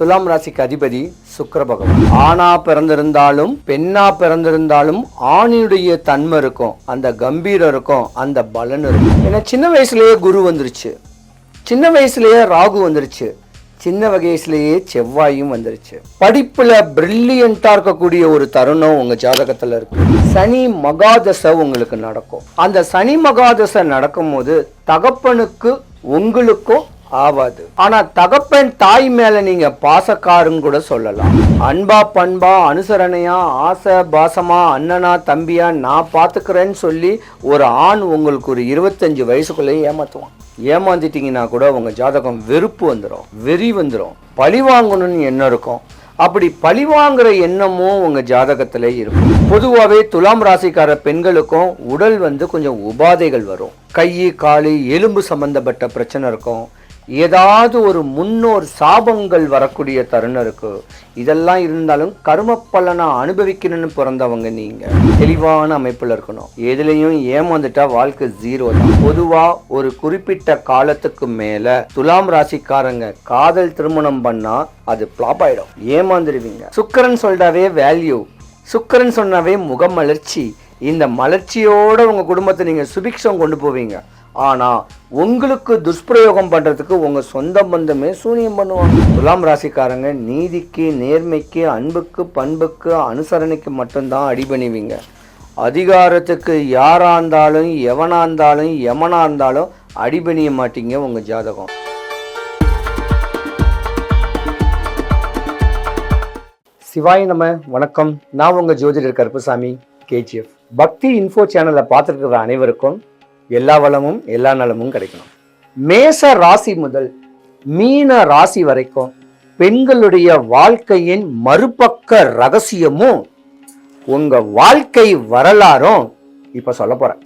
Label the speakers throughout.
Speaker 1: துலாம் ராசிக்கு அதிபதி சுக்கர பகவான். ஆணா பிறந்திருந்தாலும் பெண்ணா பிறந்திருந்தாலும் ஆணினுடைய தன்மை இருக்கும் அந்த கம்பீரம் இருக்கும் அந்த பலன் இருக்கும். ஏன்னா சின்ன வயசுலயே குரு வந்துருச்சு. சின்ன வயசுலயே ராகு வந்துருச்சு. சின்ன வயசுலேயே செவ்வாயும் வந்துருச்சு. படிப்புல பிரில்லியண்டா இருக்கக்கூடிய ஒரு தருணம் உங்க ஜாதகத்துல இருக்கு. சனி மகாதசை உங்களுக்கு நடக்கும். அந்த சனி மகாதசை நடக்கும் போது தகப்பனுக்கு உங்களுக்கும் ஆவாது. ஆனா தகப்பன் தாய் மேல நீங்க பாசக்காருன்னு கூட சொல்லலாம். அன்பா பண்பா அனுசரணையா ஆசை பாசமா அண்ணனா தம்பியா நான் பாத்துக்கிறேன்னு சொல்லி ஒரு ஆண் உங்களுக்கு ஒரு இருபத்தஞ்சு வயசுக்குள்ளேயே ஏமாத்துவான். ஏமாந்துட்டீங்கன்னா கூட உங்க ஜாதகம் வெறுப்பு வந்துடும் வெறி வந்துடும் பழி வாங்கணும்னு எண்ணம் இருக்கும். அப்படி பழி வாங்குற எண்ணமும் உங்க ஜாதகத்துல இருக்கும். பொதுவாகவே துலாம் ராசிக்கார பெண்களுக்கும் உடல் வந்து கொஞ்சம் உபாதைகள் வரும். கை காலு எலும்பு சம்பந்தப்பட்ட பிரச்சனை இருக்கும். ஏதாவது ஒரு முன்னோர் சாபங்கள் வரக்கூடிய தருணம் இருக்கு இதெல்லாம் இருந்தாலும் கர்ம பலனை அனுபவிக்கணும்னு பிறந்தவங்க நீங்கள் தெளிவான அமைப்பில் இருக்கணும். எதுலேயும் ஏமாந்துட்டா வாழ்க்கை ஜீரோ தான். பொதுவாக ஒரு குறிப்பிட்ட காலத்துக்கு மேலே துலாம் ராசிக்காரங்க காதல் திருமணம் பண்ணால் அது ஃப்ளாப் ஆயிடும். ஏமாந்துடுவீங்க சுக்கரன் சொல்கிறாவே வேல்யூ சுக்கரன் சொன்னாவே முகமலர்ச்சி. இந்த மலர்ச்சியோட உங்கள் குடும்பத்தை நீங்கள் சுபிக்ஷம் கொண்டு போவீங்க. ஆனால் உங்களுக்கு துஷ்பிரயோகம் பண்ணுறதுக்கு உங்கள் சொந்த பந்தமே சூனியம் பண்ணுவாங்க. துலாம் ராசிக்காரங்க நீதிக்கு நேர்மைக்கு அன்புக்கு பண்புக்கு அனுசரணைக்கு மட்டும்தான் அடிபணிவீங்க அதிகாரத்துக்கு யாராக இருந்தாலும் எவனாக இருந்தாலும் எமனாக இருந்தாலும் அடிபணிய மாட்டீங்க உங்கள் ஜாதகம். சிவாய் நம்ம வணக்கம். நான் உங்கள் ஜோதிடர் கருப்புசாமி கேஜிஎஃப் பக்தி இன்ஃபோ சேனலை பார்த்துருக்கிற அனைவருக்கும் எல்லா வளமும் எல்லா நலமும் கிடைக்கணும். மேச ராசி முதல் மீன ராசி வரைக்கும் பெண்களுடைய வாழ்க்கையின் மறுபக்க ரகசியமும் உங்க வாழ்க்கை வரலாறும் இப்ப சொல்ல போறேன்.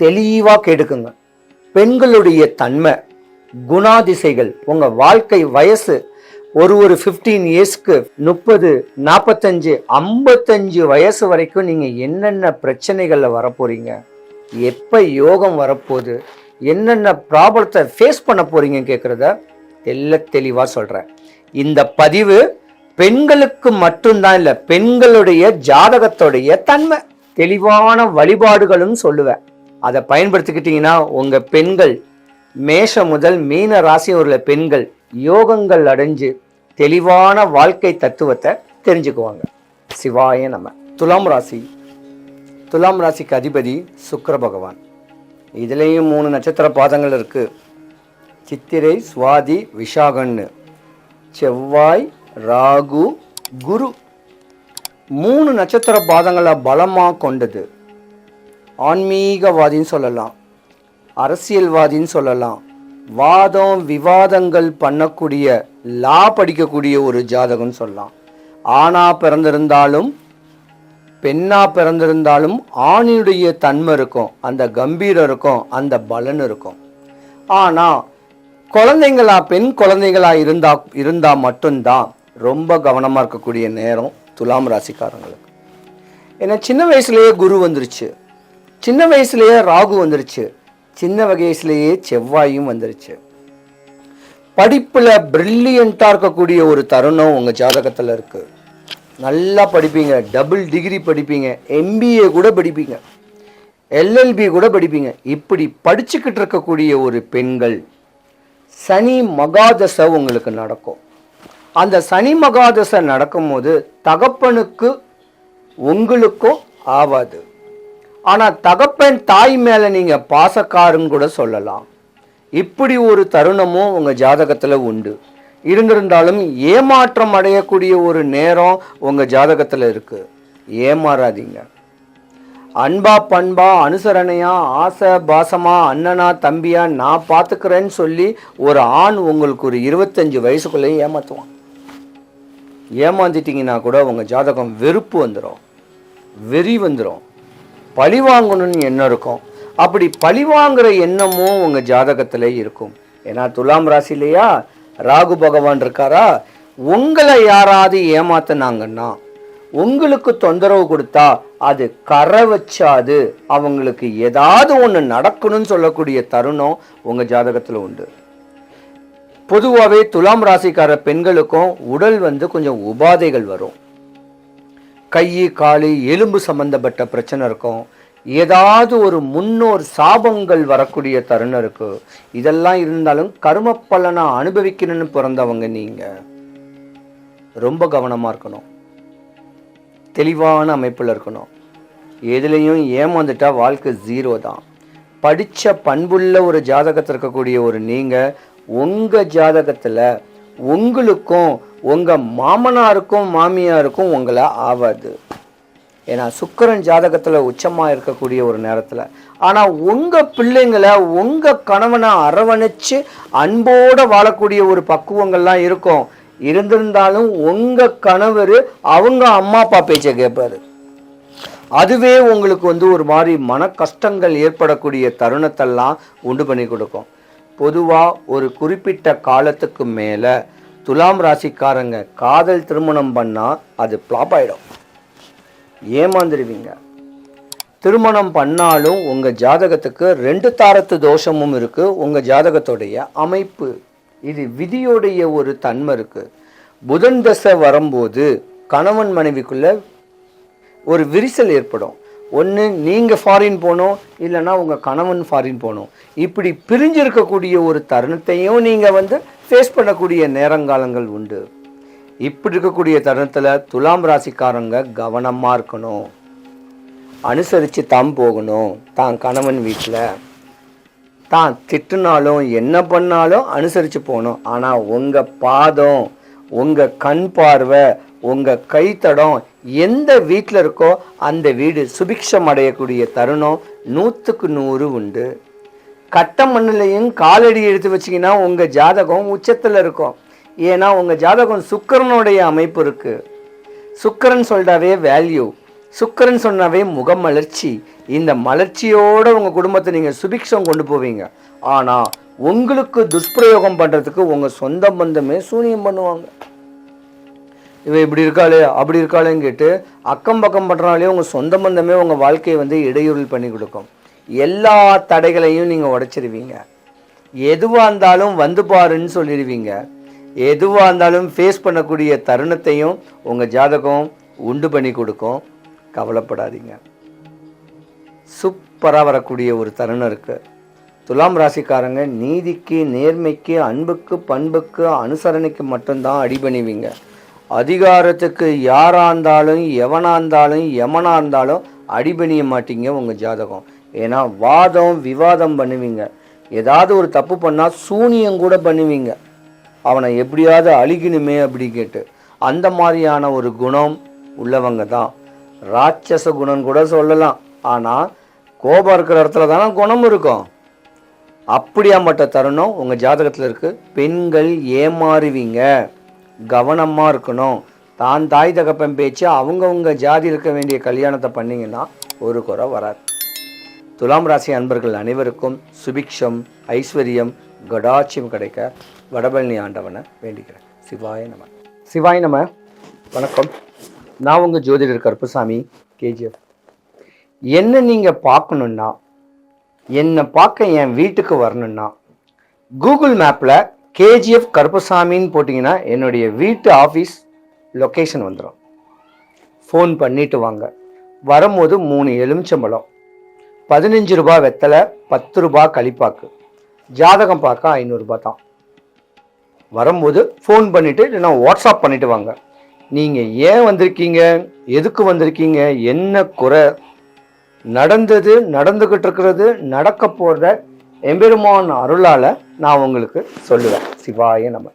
Speaker 1: தெளிவா கேட்டுக்குங்க. பெண்களுடைய தன்மை குணாதிசைகள் உங்க வாழ்க்கை வயசு ஒரு ஒரு ஃபிஃப்டீன் இயர்ஸ்க்கு முப்பது நாற்பத்தஞ்சு ஐம்பத்தஞ்சு வயசு வரைக்கும் நீங்கள் என்னென்ன பிரச்சனைகளில் வரப்போறீங்க? எப்போ யோகம் வரப்போகுது? என்னென்ன ப்ராப்ளத்தை ஃபேஸ் பண்ண போகிறீங்கன்னு கேட்குறத தெல்ல தெளிவாக சொல்கிறேன் இந்த பதிவு பெண்களுக்கு மட்டும்தான் இல்லை பெண்களுடைய ஜாதகத்துடைய தன்மை. தெளிவான வழிபாடுகளும் சொல்லுவேன். அதை பயன்படுத்திக்கிட்டிங்கன்னா உங்கள் பெண்கள் மேஷம் முதல் மீன ராசி உள்ள பெண்கள் யோகங்கள் அடைஞ்சு தெளிவான வாழ்க்கை தத்துவத்தை தெரிஞ்சுக்குவாங்க. சிவாய நம்ம துலாம் ராசி. துலாம் ராசிக்கு அதிபதி சுக்கர பகவான். இதுலேயும் மூணு நட்சத்திர பாதங்கள் இருக்குது சித்திரை சுவாதி விஷாகன்னு செவ்வாய் ராகு குரு. மூணு நட்சத்திர பாதங்களை பலமாக கொண்டது. ஆன்மீகவாதின்னு சொல்லலாம். அரசியல்வாதின்னு சொல்லலாம். வாதம் விவாதங்கள் பண்ணக்கூடிய லா படிக்கக்கூடிய ஒரு ஜாதகம்னு சொல்லலாம். ஆணா பிறந்திருந்தாலும் பெண்ணாக பிறந்திருந்தாலும் ஆணியுடைய தன்மை இருக்கும் அந்த கம்பீரம் இருக்கும் அந்த பலன் இருக்கும். ஆனால் குழந்தைங்களா பெண் குழந்தைங்களா இருந்தா இருந்தால் மட்டும்தான் ரொம்ப கவனமாக இருக்கக்கூடிய நேரம் துலாம் ராசிக்காரங்களுக்கு. ஏன்னா சின்ன வயசுலேயே குரு வந்துருச்சு. சின்ன வயசுலேயே ராகு வந்துருச்சு. சின்ன வயசுலேயே செவ்வாயும் வந்துருச்சு. படிப்பில் பிரில்லியண்டா இருக்கக்கூடிய ஒரு தருணம் உங்கள் ஜாதகத்தில் இருக்குது நல்லா படிப்பீங்க. டபுள் டிகிரி படிப்பீங்க. எம்பிஏ கூட படிப்பீங்க. எல்எல்பி கூட படிப்பீங்க. இப்படி படிச்சுக்கிட்டு இருக்கக்கூடிய ஒரு பெண்கள் சனி மகாதசை உங்களுக்கு நடக்கும். அந்த சனி மகாதசை நடக்கும்போது தகப்பனுக்கு உங்களுக்கும் ஆவாது. ஆனால் தகப்பன் தாய் மேலே நீங்கள் பாசக்காருன்னு கூட சொல்லலாம். இப்படி ஒரு தருணமும் உங்கள் ஜாதகத்தில் உண்டு. இருந்திருந்தாலும் ஏமாற்றம் அடையக்கூடிய ஒரு நேரம் உங்கள் ஜாதகத்தில் இருக்குது ஏமாறாதீங்க. அன்பா பண்பா அனுசரணையா ஆசை பாசமா அண்ணனா தம்பியா நான் பார்த்துக்கிறேன்னு சொல்லி ஒரு ஆண் உங்களுக்கு ஒரு இருபத்தஞ்சு வயசுக்குள்ளேயே ஏமாத்துவான். ஏமாந்துட்டீங்கன்னா கூட உங்கள் ஜாதகம் வெறுப்பு வந்துடும் வெறி வந்துடும் பழி வாங்கணும்னு எண்ணம் இருக்கும். அப்படி பழி வாங்குற எண்ணமும் உங்கள் ஜாதகத்தில் இருக்கும். ஏன்னா துலாம் ராசிலையா ராகு பகவான் இருக்காரா? உங்களை யாராவது ஏமாத்துனாங்கன்னா உங்களுக்கு தொந்தரவு கொடுத்தா அது கரை வச்சாது. அவங்களுக்கு ஏதாவது ஒன்று நடக்கணும்னு சொல்லக்கூடிய தருணம் உங்கள் ஜாதகத்தில் உண்டு. பொதுவாகவே துலாம் ராசிக்கார பெண்களுக்கும் உடல் வந்து கொஞ்சம் உபாதைகள் வரும். கை காலு எலும்பு சம்பந்தப்பட்ட பிரச்சனை இருக்கும். ஏதாவது ஒரு முன்னோர் சாபங்கள் வரக்கூடிய தருணம் இருக்கு இதெல்லாம் இருந்தாலும் கர்ம பலனை அனுபவிக்கணும்னு பிறந்தவங்க நீங்க. ரொம்ப கவனமா இருக்கணும். தெளிவான அமைப்பில் இருக்கணும். எதுலேயும் ஏமாந்துட்டா வாழ்க்கை ஜீரோ தான். படித்த பண்புள்ள ஒரு ஜாதகத்தில் இருக்கக்கூடிய ஒரு நீங்கள் உங்கள் ஜாதகத்தில் உங்களுக்கும் உங்கள் மாமனாருக்கும் மாமியாருக்கும் உங்களை ஆவாது. ஏன்னா சுக்கிரன் ஜாதகத்தில் உச்சமாக இருக்கக்கூடிய ஒரு நேரத்தில். ஆனால் உங்கள் பிள்ளைங்களை உங்கள் கணவனை அரவணைச்சு அன்போடு வாழக்கூடிய ஒரு பக்குவங்கள்லாம் இருக்கும். இருந்திருந்தாலும் உங்கள் கணவர் அவங்க அம்மா அப்பா பேச்சை கேட்பார். அதுவே உங்களுக்கு வந்து ஒரு மாதிரி மன கஷ்டங்கள் ஏற்படக்கூடிய தருணத்தெல்லாம் உண்டு பண்ணி கொடுக்கும். பொதுவாக ஒரு குறிப்பிட்ட காலத்துக்கு மேலே துலாம் ராசிக்காரங்க காதல் திருமணம் பண்ணால் அது ஃப்ளாப் ஆகிடும் ஏமாந்துருவீங்க. திருமணம் பண்ணாலும் உங்கள் ஜாதகத்துக்கு ரெண்டு தாரத்து தோஷமும் இருக்குது உங்கள் ஜாதகத்துடைய அமைப்பு இது விதியோடைய ஒரு தன்மை இருக்குது புதன் தசை வரும்போது கணவன் மனைவிக்குள்ள ஒரு விரிசல் ஏற்படும். ஒன்று நீங்கள் ஃபாரின் போகணும் இல்லைன்னா உங்கள் கணவன் ஃபாரின் போகணும். இப்படி பிரிஞ்சிருக்கக்கூடிய ஒரு தருணத்தையும் நீங்கள் வந்து ஃபேஸ் பண்ணக்கூடிய நேரங்காலங்கள் உண்டு. இப்படி இருக்கக்கூடிய தருணத்தில் துலாம் ராசிக்காரங்க கவனமாக இருக்கணும். அனுசரித்து தான் போகணும். தான் கணவன் வீட்டில் தான் திட்டுனாலும் என்ன பண்ணாலும் அனுசரித்து போகணும். ஆனால் உங்கள் பாதம் உங்கள் கண் பார்வை உங்கள் கைத்தடம் எந்த வீட்டில் இருக்கோ அந்த வீடு சுபிக்ஷம் அடையக்கூடிய தருணம் நூற்றுக்கு நூறு உண்டு. கட்ட மண்ணிலையும் காலடி எடுத்து வச்சிங்கன்னா உங்கள் ஜாதகம் உச்சத்தில் இருக்கும். ஏன்னா உங்கள் ஜாதகம் சுக்கரனுடைய அமைப்பு இருக்குது சுக்கரன் சொல்கிறாவே வேல்யூ சுக்கரன் சொன்னாவே முகமலர்ச்சி இந்த மலர்ச்சியோட உங்கள் குடும்பத்தை நீங்கள் சுபிக்ஷம் கொண்டு போவீங்க. ஆனால் உங்களுக்கு துஷ்பிரயோகம் பண்ணுறதுக்கு உங்கள் சொந்த பந்தமே சூனியம் பண்ணுவாங்க. இவ இப்படி இருக்காளே அப்படி இருக்காளேன்னு கேட்டு அக்கம் பக்கம் பண்ணுறனாலே உங்கள் சொந்த பந்தமே உங்கள் வாழ்க்கையை வந்து இடையூறல் பண்ணி கொடுக்கும். எல்லா தடைகளையும் நீங்கள் உடச்சிருவீங்க. எதுவாக இருந்தாலும் வந்து பாருன்னு சொல்லிடுவீங்க எதுவாக இருந்தாலும் ஃபேஸ் பண்ணக்கூடிய தருணத்தையும் உங்கள் ஜாதகம் உண்டு பண்ணி கொடுக்கும். கவலைப்படாதீங்க. சூப்பராக வரக்கூடிய ஒரு தருணம் இருக்குது துலாம் ராசிக்காரங்க நீதிக்கு நேர்மைக்கு அன்புக்கு பண்புக்கு அனுசரணைக்கு மட்டும்தான் அடிபணிவிங்க. அதிகாரத்துக்கு யாராக இருந்தாலும் எவனாக இருந்தாலும் எமனாக இருந்தாலும் அடிபணிய மாட்டீங்க உங்கள் ஜாதகம். ஏன்னா வாதம் விவாதம் பண்ணுவீங்க. ஏதாவது ஒரு தப்பு பண்ணால் சூனியம் கூட பண்ணுவீங்க. அவனை எப்படியாவது அழிக்கணுமே அப்படி கேட்டு அந்த மாதிரியான ஒரு குணம் உள்ளவங்க தான். ராட்சச குணம் கூட சொல்லலாம். ஆனால் கோபம் இருக்கிற இடத்துல தானே குணம் இருக்கும். அப்படியாப்பட்ட தருணம் உங்கள் ஜாதகத்தில் இருக்குது பெண்கள் ஏமாறுவீங்க. கவனமாக இருக்கணும். தான் தாய் தகப்பன் பேச்சு அவங்கவுங்க ஜாதி இருக்க வேண்டிய கல்யாணத்தை பண்ணிங்கன்னா ஒரு குறை வராது. துலாம் ராசி அன்பர்கள் அனைவருக்கும் சுபிக்ஷம் ஐஸ்வர்யம் கடாட்சியம் கிடைக்க வடபழனி ஆண்டவனை வேண்டிக்கிறேன். சிவாய நம. சிவாய நம. வணக்கம். நான் உங்கள் ஜோதிடர் கருப்புசாமி கேஜிஎஃப். என்ன நீங்கள் பார்க்கணுன்னா என்னை பார்க்க என் வீட்டுக்கு வரணுன்னா கூகுள் மேப்பில் கேஜிஎஃப் கருப்பசாமின்னு போட்டிங்கன்னா என்னுடைய வீட்டு ஆஃபீஸ் லொக்கேஷன் வந்துடும் ஃபோன் பண்ணிட்டு வாங்க. வரும்போது மூணு எலுமிச்சம்பழம் பதினஞ்சு ரூபாய் வெத்தலை பத்து ரூபா களிப்பாக்கு. ஜாதகம் பார்க்க ஐநூறுரூபா தான். வரும்போது ஃபோன் பண்ணிவிட்டு இல்லைன்னா வாட்ஸ்அப் பண்ணிவிட்டு வாங்க. நீங்கள் ஏன் வந்திருக்கீங்க? எதுக்கு வந்திருக்கீங்க? என்ன குறை? நடந்தது நடந்துக்கிட்டு இருக்கிறது நடக்க போகிறத எம்பெருமான் அருளால் நான் உங்களுக்கு சொல்லுவேன். சிவாய நம்ம